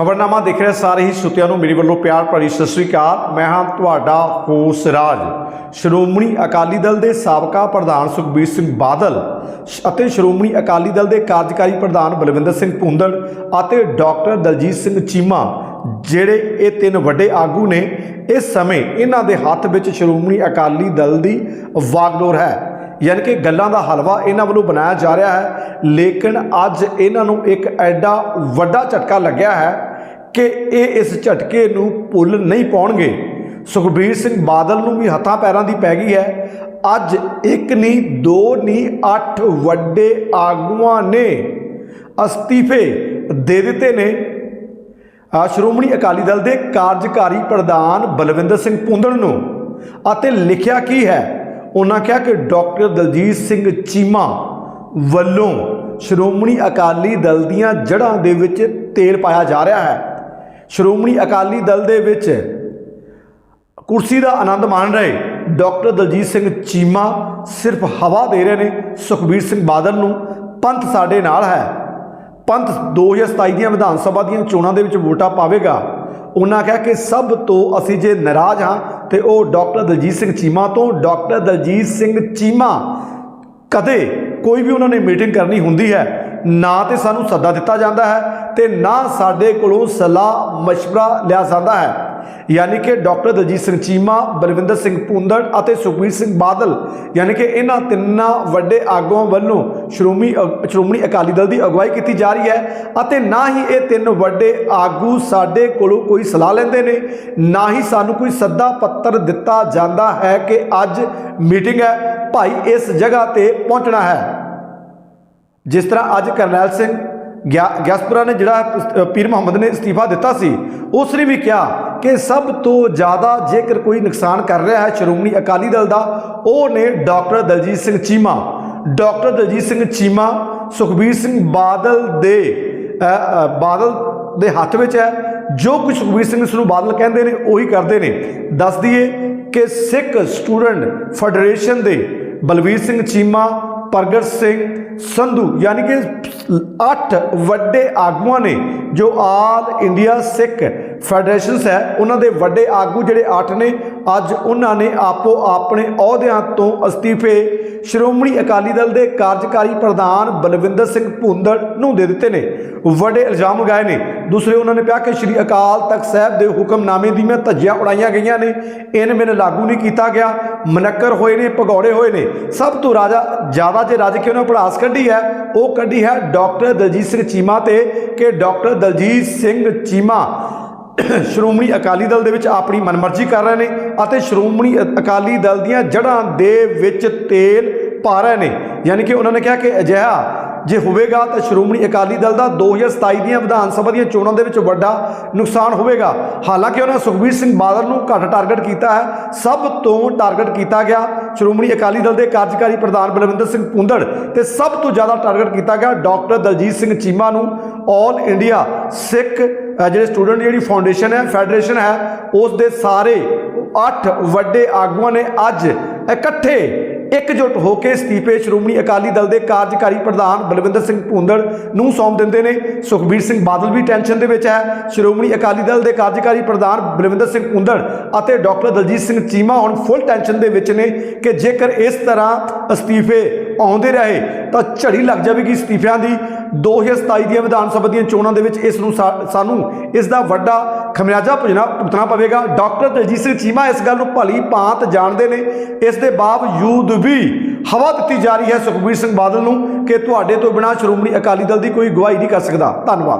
ਖਬਰਨਾਮਾ ਦੇਖ ਰਹੇ, ਸਾਰੇ ਹੀ ਸੁਤਿਆਂ ਨੂੰ ਮੇਰੇ ਵੱਲੋਂ ਪਿਆਰ ਭਰੀ ਸਤਿ ਸ੍ਰੀ ਅਕਾਲ। ਮੈਂ ਹਾਂ ਤੁਹਾਡਾ ਹੋਸ ਰਾਜ। ਸ਼੍ਰੋਮਣੀ ਅਕਾਲੀ ਦਲ ਦੇ ਸਾਬਕਾ ਪ੍ਰਧਾਨ ਸੁਖਬੀਰ ਸਿੰਘ ਬਾਦਲ ਸ਼- ਅਤੇ ਸ਼੍ਰੋਮਣੀ ਅਕਾਲੀ ਦਲ ਦੇ ਕਾਰਜਕਾਰੀ ਪ੍ਰਧਾਨ ਬਲਵਿੰਦਰ ਸਿੰਘ ਭੁੰਦੜ ਅਤੇ ਡਾਕਟਰ ਦਲਜੀਤ ਸਿੰਘ ਚੀਮਾ, ਜਿਹੜੇ ਇਹ ਤਿੰਨ ਵੱਡੇ ਆਗੂ ਨੇ, ਇਸ ਸਮੇਂ ਇਹਨਾਂ ਦੇ ਹੱਥ ਵਿੱਚ ਸ਼੍ਰੋਮਣੀ ਅਕਾਲੀ ਦਲ ਦੀ ਵਾਗਡੋਰ ਹੈ। ਯਾਨੀ ਕਿ ਗੱਲਾਂ ਦਾ ਹਲਵਾ ਇਹਨਾਂ ਵੱਲੋਂ ਬਣਾਇਆ ਜਾ ਰਿਹਾ ਹੈ। ਲੇਕਿਨ ਅੱਜ ਇਹਨਾਂ ਨੂੰ ਇੱਕ ਐਡਾ ਵੱਡਾ ਝਟਕਾ ਲੱਗਿਆ ਹੈ ਕਿ ਇਹ ਇਸ ਝਟਕੇ ਨੂੰ ਭੁੱਲ ਨਹੀਂ ਪਾਉਣਗੇ। ਸੁਖਬੀਰ ਸਿੰਘ ਬਾਦਲ ਨੂੰ ਵੀ ਹੱਥਾਂ ਪੈਰਾਂ ਦੀ ਪੈ ਗਈ ਹੈ। ਅੱਜ ਇੱਕ ਨਹੀਂ ਦੋ ਨਹੀਂ ਅੱਠ ਵੱਡੇ ਆਗੂਆਂ ਨੇ ਅਸਤੀਫੇ ਦੇ ਦਿੱਤੇ ਨੇ। ਸ਼੍ਰੋਮਣੀ ਅਕਾਲੀ ਦਲ ਦੇ ਕਾਰਜਕਾਰੀ ਪ੍ਰਧਾਨ ਬਲਵਿੰਦਰ ਸਿੰਘ ਪੁੰਦੜ ਨੂੰ ਅਤੇ ਲਿਖਿਆ ਕੀ ਹੈ? ਉਹਨਾਂ ਕਿਹਾ ਕਿ ਡਾਕਟਰ ਦਲਜੀਤ ਸਿੰਘ ਚੀਮਾ ਵੱਲੋਂ ਸ਼੍ਰੋਮਣੀ ਅਕਾਲੀ ਦਲ ਦੀਆਂ ਜੜ੍ਹਾਂ ਦੇ ਵਿੱਚ ਤੇਲ ਪਾਇਆ ਜਾ ਰਿਹਾ ਹੈ। ਸ਼੍ਰੋਮਣੀ ਅਕਾਲੀ ਦਲ ਦੇ ਵਿੱਚ ਕੁਰਸੀ ਦਾ ਆਨੰਦ ਮਾਣ ਰਹੇ ਡਾਕਟਰ ਦਲਜੀਤ ਸਿੰਘ ਚੀਮਾ ਸਿਰਫ ਹਵਾ ਦੇ ਰਹੇ ਨੇ, ਸੁਖਬੀਰ ਸਿੰਘ ਬਾਦਲ ਨੂੰ। ਪੰਥ ਸਾਡੇ ਨਾਲ ਹੈ। ਪੰਥ 2027 ਦੀਆਂ ਵਿਧਾਨ ਸਭਾ ਦੀਆਂ ਚੋਣਾਂ ਦੇ ਵਿੱਚ ਵੋਟਾਂ ਪਾਵੇਗਾ। ਉਹਨਾਂ ਕਿਹਾ ਕਿ ਸਭ ਤੋਂ ਅਸੀਂ ਜੇ ਨਾਰਾਜ਼ ਹਾਂ ਤੇ ਉਹ ਡਾਕਟਰ ਦਲਜੀਤ ਸਿੰਘ ਚੀਮਾ ਤੋਂ। ਡਾਕਟਰ ਦਲਜੀਤ ਸਿੰਘ ਚੀਮਾ ਕਦੇ ਕੋਈ ਵੀ ਉਹਨਾਂ ਨੇ ਮੀਟਿੰਗ ਕਰਨੀ ਹੁੰਦੀ ਹੈ। ਨਾ ਤੇ ਸਾਨੂੰ ਸੱਦਾ ਦਿੱਤਾ ਜਾਂਦਾ ਹੈ ਤੇ ਨਾ ਸਾਡੇ ਕੋਲੋਂ ਸਲਾਹ مشਵਰਾ ਲਿਆ ਜਾਂਦਾ ਹੈ। ਯਾਨੀ ਕਿ ਡਾਕਟਰ ਦਜੀਤ ਸਿੰਘ ਚੀਮਾ, ਬਲਵਿੰਦਰ ਸਿੰਘ ਪੁੰਦੜ ਅਤੇ ਸੁਖਬੀਰ ਸਿੰਘ ਬਾਦਲ, ਯਾਨੀ ਕਿ ਇਹਨਾਂ ਤਿੰਨਾਂ ਵੱਡੇ ਆਗੂਆਂ ਵੱਲੋਂ ਸ਼੍ਰੋਮਣੀ ਸ਼੍ਰੋਮਣੀ ਅਕਾਲੀ ਦਲ ਦੀ ਅਗਵਾਈ ਕੀਤੀ ਜਾ ਰਹੀ ਹੈ ਅਤੇ ਨਾ ਹੀ ਇਹ ਤਿੰਨ ਵੱਡੇ ਆਗੂ ਸਾਡੇ ਕੋਲੋਂ ਕੋਈ ਸਲਾਹ ਲੈਂਦੇ ਨੇ, ਨਾ ਹੀ ਸਾਨੂੰ ਕੋਈ ਸੱਦਾ ਪੱਤਰ ਦਿੱਤਾ ਜਾਂਦਾ ਹੈ ਕਿ ਅੱਜ ਮੀਟਿੰਗ ਹੈ, ਭਾਈ ਇਸ ਜਗ੍ਹਾ ਤੇ ਪਹੁੰਚਣਾ ਹੈ। ਜਿਸ ਤਰ੍ਹਾਂ ਅੱਜ ਕਰਨੈਲ ਸਿੰਘ ਗਿਆ- ਗਿਆਸਪੁਰਾ ਨੇ ਜਿਹੜਾ ਪੀਰ ਮੁਹੰਮਦ ਨੇ ਅਸਤੀਫਾ ਦਿੱਤਾ ਸੀ, ਉਸ ਨੇ ਵੀ ਕਿਹਾ ਕਿ ਸਭ ਤੋਂ ਜ਼ਿਆਦਾ ਜੇਕਰ ਕੋਈ ਨੁਕਸਾਨ ਕਰ ਰਿਹਾ ਹੈ ਸ਼੍ਰੋਮਣੀ ਅਕਾਲੀ ਦਲ ਦਾ, ਉਹ ਨੇ ਡਾਕਟਰ ਦਲਜੀਤ ਸਿੰਘ ਚੀਮਾ। ਡਾਕਟਰ ਦਲਜੀਤ ਸਿੰਘ ਚੀਮਾ ਸੁਖਬੀਰ ਸਿੰਘ ਬਾਦਲ ਦੇ ਬਾਦਲ ਦੇ ਹੱਥ ਵਿੱਚ ਹੈ, ਜੋ ਕੁਝ ਸੁਖਬੀਰ ਸਿੰਘ ਨੂੰ ਬਾਦਲ ਕਹਿੰਦੇ ਨੇ, ਉਹੀ ਕਰਦੇ ਨੇ। ਦੱਸ ਦਈਏ ਕਿ ਸਿੱਖ ਸਟੂਡੈਂਟ ਫੈਡਰੇਸ਼ਨ ਦੇ ਬਲਵੀਰ ਸਿੰਘ ਚੀਮਾ ਪ੍ਰਗਟ ਸਿੰਘ ਸੰਧੂ, ਯਾਨੀ ਕਿ 8 ਵੱਡੇ ਆਗੂਆਂ ਨੇ, ਜੋ ਆਲ ਇੰਡੀਆ ਸਿੱਖ ਫੈਡਰੇਸ਼ਨਸ ਹੈ, ਉਹਨਾਂ ਦੇ ਵੱਡੇ ਆਗੂ ਜਿਹੜੇ 8 ਨੇ, ਅੱਜ ਉਹਨਾਂ ਨੇ ਆਪੋ ਆਪਣੇ ਅਹੁਦਿਆਂ ਤੋਂ ਅਸਤੀਫੇ ਸ਼੍ਰੋਮਣੀ ਅਕਾਲੀ ਦਲ ਦੇ ਕਾਰਜਕਾਰੀ ਪ੍ਰਧਾਨ ਬਲਵਿੰਦਰ ਸਿੰਘ ਭੁੰਦੜ ਨੂੰ ਦੇ ਦਿੱਤੇ ਨੇ। ਵੱਡੇ ਇਲਜ਼ਾਮ ਲਗਾਏ ਨੇ। ਦੂਸਰੇ ਉਹਨਾਂ ਨੇ ਕਿਹਾ ਕਿ ਸ਼੍ਰੀ ਅਕਾਲ ਤਖਤ ਸਾਹਿਬ ਦੇ ਹੁਕਮਨਾਮੇ ਦੀ ਮੈਂ ਧੱਜੀਆਂ ਉਡਾਈਆਂ ਗਈਆਂ ਨੇ। ਇਹਨ ਮੈਨੂੰ ਲਾਗੂ ਨਹੀਂ ਕੀਤਾ ਗਿਆ। ਮਨੱਕਰ ਹੋਏ ਨੇ, ਭਗੌੜੇ ਹੋਏ ਨੇ। ਸਭ ਤੋਂ ਰਾਜਾ ਜ਼ਿਆਦਾ ਜੇ ਰੱਜ ਕੇ ਉਹਨੇ ਪੜਾਸ ਕੱਢੀ ਹੈ, ਉਹ ਕੱਢੀ ਹੈ ਡਾਕਟਰ ਦਲਜੀਤ ਸਿੰਘ ਚੀਮਾ ਤੇ ਕਿ ਡਾਕਟਰ ਦਲਜੀਤ ਸਿੰਘ ਚੀਮਾ ਸ਼੍ਰੋਮਣੀ ਅਕਾਲੀ ਦਲ ਦੇ ਵਿੱਚ ਆਪਣੀ ਮਨਮਰਜ਼ੀ ਕਰ ਰਹੇ ਨੇ ਅਤੇ ਸ਼੍ਰੋਮਣੀ ਅ- ਅਕਾਲੀ ਦਲ ਦੀਆਂ ਜੜ੍ਹਾਂ ਦੇ ਵਿੱਚ ਤੇਲ ਪਾ ਰਹੇ ਨੇ। ਯਾਨੀ ਕਿ ਉਹਨਾਂ ਨੇ ਕਿਹਾ ਕਿ ਅਜਿਹਾ ਜੇ ਹੋਵੇਗਾ ਤਾਂ ਸ਼੍ਰੋਮਣੀ ਅਕਾਲੀ ਦਲ ਦਾ 2027 ਦੀਆਂ ਵਿਧਾਨ ਸਭਾ ਦੀਆਂ ਚੋਣਾਂ ਦੇ ਵਿੱਚ ਵੱਡਾ ਨੁਕਸਾਨ ਹੋਵੇਗਾ। ਹਾਲਾਂਕਿ ਉਹਨਾਂ ਸੁਖਬੀਰ ਸਿੰਘ ਬਾਦਲ ਨੂੰ ਘੱਟ ਟਾਰਗੇਟ ਕੀਤਾ ਹੈ। ਸਭ ਤੋਂ ਟਾਰਗੇਟ ਕੀਤਾ ਗਿਆ ਸ਼੍ਰੋਮਣੀ ਅਕਾਲੀ ਦਲ ਦੇ ਕਾਰਜਕਾਰੀ ਪ੍ਰਧਾਨ ਬਲਵਿੰਦਰ ਸਿੰਘ ਪੁੰਦੜ ਤੇ ਸਭ ਤੋਂ ਜ਼ਿਆਦਾ ਟਾਰਗੇਟ ਕੀਤਾ ਗਿਆ ਡਾਕਟਰ ਦਲਜੀਤ ਸਿੰਘ ਚੀਮਾ ਨੂੰ। ਆਲ ਇੰਡੀਆ ਸਿੱਖ ਜਿਹੜੇ ਸਟੂਡੈਂਟ ਜਿਹੜੀ ਫਾਊਂਡੇਸ਼ਨ ਹੈ ਫੈਡਰੇਸ਼ਨ ਹੈ, ਉਸ ਦੇ ਸਾਰੇ 8 ਵੱਡੇ ਆਗੂਆਂ ਨੇ ਅੱਜ ਇਕੱਠੇ ਇਕਜੁੱਟ ਹੋ ਕੇ ਅਸਤੀਫੇ ਸ਼੍ਰੋਮਣੀ ਅਕਾਲੀ ਦਲ ਦੇ ਕਾਰਜਕਾਰੀ ਪ੍ਰਧਾਨ ਬਲਵਿੰਦਰ ਸਿੰਘ ਭੁੰਦੜ ਨੂੰ ਸੌਂਪ ਦਿੰਦੇ ਨੇ। ਸੁਖਬੀਰ ਸਿੰਘ ਬਾਦਲ ਵੀ ਟੈਨਸ਼ਨ ਦੇ ਵਿੱਚ ਹੈ। ਸ਼੍ਰੋਮਣੀ ਅਕਾਲੀ ਦਲ ਦੇ ਕਾਰਜਕਾਰੀ ਪ੍ਰਧਾਨ ਬਲਵਿੰਦਰ ਸਿੰਘ ਭੁੰਦੜ ਅਤੇ ਡਾਕਟਰ ਦਲਜੀਤ ਸਿੰਘ ਚੀਮਾ ਹੁਣ ਫੁੱਲ ਟੈਨਸ਼ਨ ਦੇ ਵਿੱਚ ਨੇ ਕਿ ਜੇਕਰ ਇਸ ਤਰ੍ਹਾਂ ਅਸਤੀਫੇ ਆਉਂਦੇ ਰਹੇ ਤਾਂ ਝੜੀ ਲੱਗ ਜਾਵੇਗੀ ਅਸਤੀਫਿਆਂ ਦੀ। 2027 ਦੀਆਂ ਵਿਧਾਨ ਸਭਾ ਦੀਆਂ ਚੋਣਾਂ ਦੇ ਵਿੱਚ ਇਸ ਨੂੰ ਸਾ- ਸਾਨੂੰ ਇਸ ਦਾ ਵੱਡਾ ਖਮਿਆਜਾ ਭੁਗਤਣਾ ਭੁਗਤਣਾ ਪਵੇਗਾ। ਡਾਕਟਰ ਦਲਜੀਤ ਸਿੰਘ ਚੀਮਾ ਇਸ ਗੱਲ ਨੂੰ ਭਲੀ ਭਾਂਤ ਜਾਣਦੇ ਨੇ। ਇਸ ਦੇ ਬਾਵਜੂਦ ਵੀ ਹਵਾ ਦਿੱਤੀ ਜਾ ਰਹੀ ਹੈ ਸੁਖਬੀਰ ਸਿੰਘ ਬਾਦਲ ਨੂੰ ਕਿ ਤੁਹਾਡੇ ਤੋਂ ਬਿਨਾਂ ਸ਼੍ਰੋਮਣੀ ਅਕਾਲੀ ਦਲ ਦੀ ਕੋਈ ਗਵਾਹੀ ਨਹੀਂ ਕਰ ਸਕਦਾ। ਧੰਨਵਾਦ।